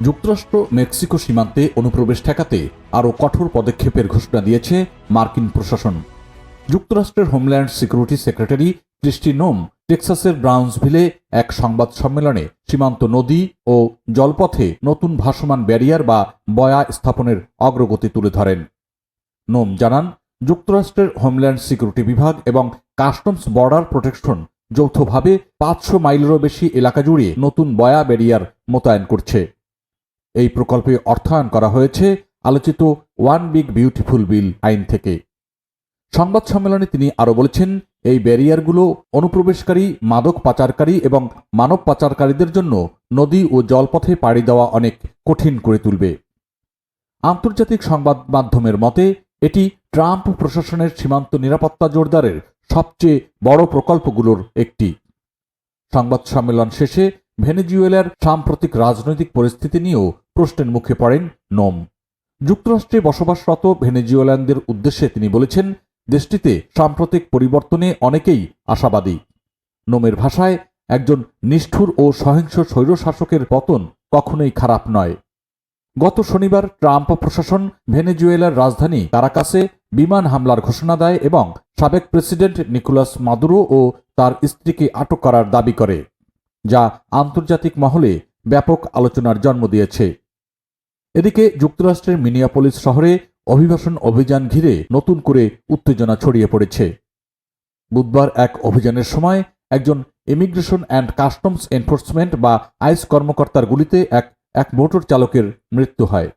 যুক্তরাষ্ট্র, মেক্সিকো সীমান্তে অনুপ্রবেশ ঠেকাতে আরও কঠোর পদক্ষেপের ঘোষণা দিয়েছে মার্কিন প্রশাসন। যুক্তরাষ্ট্রের হোমল্যান্ড সিকিউরিটি সেক্রেটারি ক্রিস্টি নোম টেক্সাসের ব্রাউন্সভিলে এক সংবাদ সম্মেলনে সীমান্ত নদী ও জলপথে নতুন ভাসমান ব্যারিয়ার বা বয়া স্থাপনের অগ্রগতি তুলে ধরেন। নোম জানান, যুক্তরাষ্ট্রের হোমল্যান্ড সিকিউরিটি বিভাগ এবং কাস্টমস বর্ডার প্রোটেকশন যৌথভাবে পাঁচশো মাইলেরও বেশি এলাকা জুড়ে নতুন বয়া ব্যারিয়ার মোতায়েন করছে। এই প্রকল্পে অর্থায়ন করা হয়েছে আলোচিত ওয়ান বিগ বিউটিফুল বিল আইন থেকে। সংবাদ সম্মেলনে তিনি আরও বলেছেন, এই ব্যারিয়ারগুলো অনুপ্রবেশকারী, মাদক পাচারকারী এবং মানব পাচারকারীদের জন্য নদী ও জলপথে পাড়ি দেওয়া অনেক কঠিন করে তুলবে। আন্তর্জাতিক সংবাদ মাধ্যমের মতে, এটি ট্রাম্প প্রশাসনের সীমান্ত নিরাপত্তা জোরদারের সবচেয়ে বড় প্রকল্পগুলোর একটি। সংবাদ সম্মেলন শেষে ভেনেজুয়েলার সাম্প্রতিক রাজনৈতিক পরিস্থিতি নিয়েও প্রশ্নের মুখে পড়েন নোম। যুক্তরাষ্ট্রে বসবাসরত ভেনেজুয়েলানদের উদ্দেশ্যে তিনি বলেছেন, দেশটিতে সাম্প্রতিক পরিবর্তনে অনেকেই আশাবাদী। নোমের ভাষায়, একজন নিষ্ঠুর ও সহিংস স্বৈরশাসকের পতন কখনোই খারাপ নয়। গত শনিবার ট্রাম্প প্রশাসন ভেনেজুয়েলার রাজধানী কারাকাসে বিমান হামলার ঘোষণা দেয় এবং সাবেক প্রেসিডেন্ট নিকোলাস মাদুরো ও তার স্ত্রীকে আটক করার দাবি করে, যা আন্তর্জাতিক মহলে ব্যাপক আলোচনার জন্ম দিয়েছে। এদিকে যুক্তরাষ্ট্রের মিনিয়াপোলিস শহরে অভিবাসন অভিযান ঘিরে নতুন করে উত্তেজনা ছড়িয়ে পড়েছে। বুধবার এক অভিযানের সময় একজন ইমিগ্রেশন অ্যান্ড কাস্টমস এনফোর্সমেন্ট বা আইস কর্মকর্তার গুলিতে এক এক মোটর চালকের মৃত্যু হয়।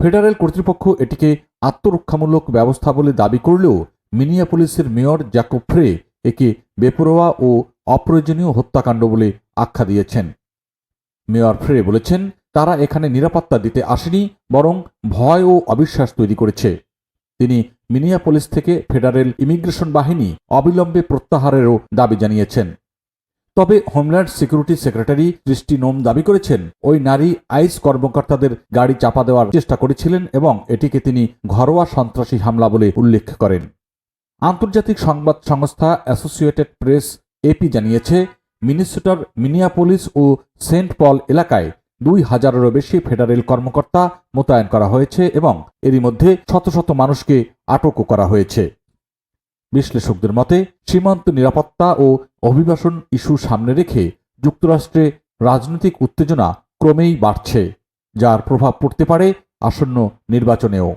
ফেডারেল কর্তৃপক্ষ এটিকে আত্মরক্ষামূলক ব্যবস্থা বলে দাবি করলেও মিনিয়াপোলিসের মেয়র জ্যাকব ফ্রে একে বেপরোয়া ও অপ্রয়োজনীয় হত্যাকাণ্ড বলে আখ্যা দিয়েছেন। মেয়র ফ্রে বলেছেন, তারা এখানে নিরাপত্তা দিতে আসেনি, বরং ভয় ও অবিশ্বাস তৈরি করেছে। তিনি মিনিয়াপোলিস থেকে ফেডারেল ইমিগ্রেশন বাহিনী অবিলম্বে প্রত্যাহারেরও দাবি জানিয়েছেন। তবে হোমল্যান্ড সিকিউরিটি সেক্রেটারি ক্রিস্টি নোম দাবি করেছেন, ওই নারী আইস কর্মকর্তাদের গাড়ি চাপা দেওয়ার চেষ্টা করেছিলেন এবং এটিকে তিনি ঘরোয়া সন্ত্রাসী হামলা বলে উল্লেখ করেন। আন্তর্জাতিক সংবাদ সংস্থা অ্যাসোসিয়েটেড প্রেস এপি জানিয়েছে মিনিসোটার মিনিয়াপোলিস ও সেন্ট পল এলাকায় দুই হাজারেরও বেশি ফেডারেল কর্মকর্তা মোতায়েন করা হয়েছে এবং এরই মধ্যে শত শত মানুষকে আটকও করা হয়েছে। বিশ্লেষকদের মতে, সীমান্ত নিরাপত্তা ও অভিবাসন ইস্যু সামনে রেখে যুক্তরাষ্ট্রে রাজনৈতিক উত্তেজনা ক্রমেই বাড়ছে, যার প্রভাব পড়তে পারে আসন্ন নির্বাচনেও।